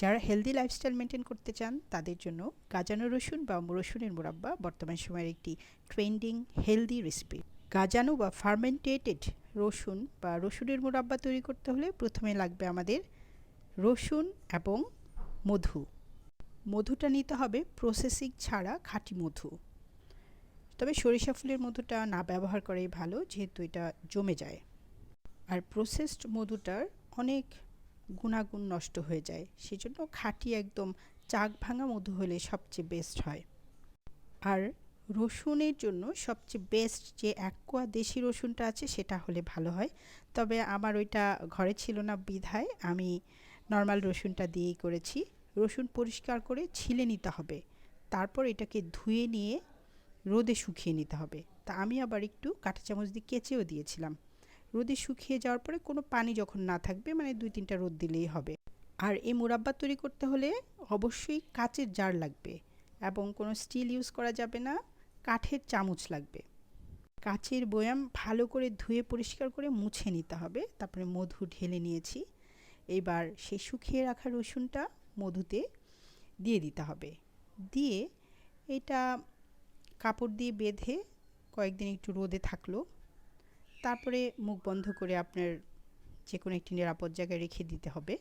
যারা healthy lifestyle maintain করতে চান, তাদের জন্য গাজানো রসুন বা রসুনের মোরাব্বা বর্তমান সময়ের একটি ট্রেন্ডিং হেলদি রেসিপি গাজানো বা ফার্মেন্টেটেড রসুন বা রসুনের মোরাব্বা তৈরি করতে হলে প্রথমে লাগবে আমাদের রসুন এবং মধু। মধুটা নিতে হবে প্রসেসিং ছাড়া খাঁটি মধু। তবে সরিষা ফুলের মধুটা না ব্যবহার করাই ভালো, যেহেতু এটা জমে যায়। আর প্রসেসড মধুটার অনেক গুণাগুণ নষ্ট হয়ে যায়। সেজন্য খাঁটি একদম চাক ভাঙা মধু হলে সবচেয়ে বেস্ট হয়। আর রসুনের জন্য সবচেয়ে বেস্ট যে একোয়া দেশি রসুনটা আছে, সেটা হলে ভালো হয়। তবে আমার ওইটা ঘরে ছিল না বিধায় আমি নর্মাল রসুনটা দিয়েই করেছি। রসুন পরিষ্কার করে ছিলে নিতে হবে। তারপর এটাকে ধুয়ে নিয়ে রোদে শুকিয়ে নিতে হবে। তা আমি আবার একটু কাঁটা চামচ দিয়ে কেচেও দিয়েছিলাম। রোদে শুকিয়ে যাওয়ার পরে কোনো পানি যখন না থাকবে মানে দুই তিনটা রোদ দিলেই হবে। আর এই মুরাব্বা তৈরি করতে হলে অবশ্যই কাচের জার লাগবে এবং কোনো স্টিল ইউজ করা যাবে না, কাঠের চামচ লাগবে। কাচের বয়াম ভালো করে ধুয়ে পরিষ্কার করে মুছে নিতে হবে, তারপরে মধু ঢেলে নিয়েছি। এবার সে শুকিয়ে রাখা রসুনটা মধুতে দিয়ে দিতে হবে। দিয়ে এটা কাপড় দিয়ে বেঁধে কয়েকদিন একটু রোদে থাকল। তারপরে মুখ বন্ধ করে আপনার যে কোনো একটি নিরাপদ জায়গায় রেখে দিতে হবে।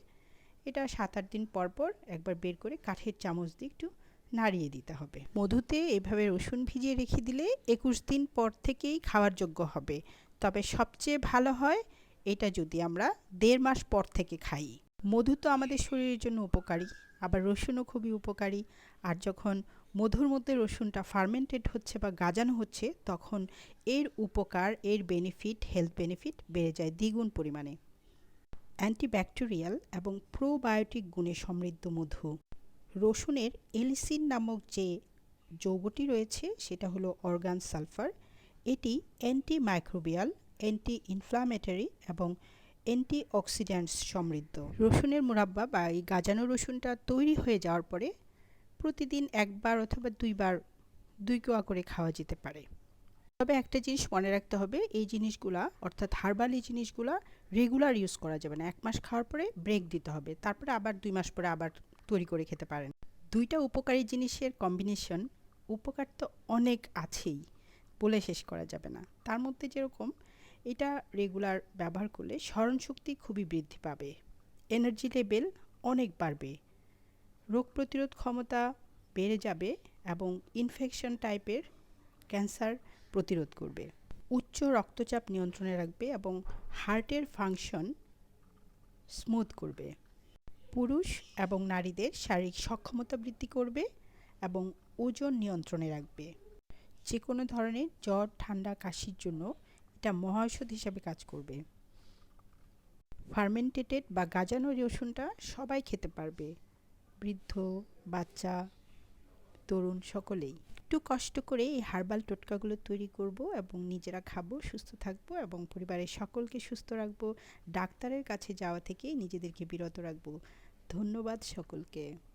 এটা সাত আট দিন পর পর একবার বের করে কাঠের চামচ দিয়ে একটু নাড়িয়ে দিতে হবে। মধুতে এভাবে রসুন ভিজিয়ে রেখে দিলে একুশ দিন পর থেকেই খাওয়ার যোগ্য হবে। তবে সবচেয়ে ভালো হয় এটা যদি আমরা দেড় মাস পর থেকে খাই। মধু তো আমাদের শরীরের জন্য উপকারী, আবার রসুনও খুবই উপকারী। আর যখন মধুর মধ্যে রসুনটা ফার্মেন্টেড হচ্ছে বা গাজানো হচ্ছে, তখন এর উপকার, এর বেনিফিট হেলথ বেনিফিট বেড়ে যায় দ্বিগুণ পরিমাণে। অ্যান্টিব্যাকটেরিয়াল এবং প্রোবায়োটিক গুণে সমৃদ্ধ মধু। রসুনের এলিসিন নামক যে যৌগটি রয়েছে, সেটা হলো অর্গান সালফার। এটি অ্যান্টি মাইক্রোবিয়াল অ্যান্টি ইনফ্লামেটরি এবং অ্যান্টি অক্সিডেন্টস সমৃদ্ধ। রসুনের মোরাব্বা বা এই গাজানো রসুনটা তৈরি হয়ে যাওয়ার পরে প্রতিদিন একবার অথবা দুইবার দুই কোয়া করে খাওয়া যেতে পারে। তবে একটা জিনিস মনে রাখতে হবে, এই জিনিসগুলা, অর্থাৎ হার্বাল এই জিনিসগুলা রেগুলার ইউজ করা যাবে না। এক মাস খাওয়ার পরে ব্রেক দিতে হবে, তারপরে আবার দুই মাস পরে আবার তৈরি করে খেতে পারেন। দুইটা উপকারী জিনিসের কম্বিনেশন উপকার তো অনেক আছেই, বলে শেষ করা যাবে না। তার মধ্যে যেরকম এটা রেগুলার ব্যবহার করলে স্মরণশক্তি খুবই বৃদ্ধি পাবে। এনার্জি লেভেল অনেক বাড়বে। রোগ প্রতিরোধ ক্ষমতা বেড়ে যাবে এবং ইনফেকশন টাইপের ক্যান্সার প্রতিরোধ করবে। উচ্চ রক্তচাপ নিয়ন্ত্রণে রাখবে এবং হার্টের ফাংশন স্মুথ করবে। পুরুষ এবং নারীদের শারীরিক সক্ষমতা বৃদ্ধি করবে এবং ওজন নিয়ন্ত্রণে রাখবে। যে কোনো ধরনের জ্বর, ঠান্ডা, কাশির জন্য এটা মহাঔষধ হিসাবে কাজ করবে। ফার্মেন্টেটেড বা গাজানো রসুনটা সবাই খেতে পারবে, বৃদ্ধ, বাচ্চা, তরুণ সকলেই। একটু কষ্ট করে এই হার্বাল টোটকাগুলো তৈরি করব এবং নিজেরা খাব, সুস্থ থাকব এবং পরিবারের সকলকে সুস্থ রাখব, ডাক্তারের কাছে যাওয়া থেকে নিজেদেরকে বিরত রাখব। ধন্যবাদ সকলকে।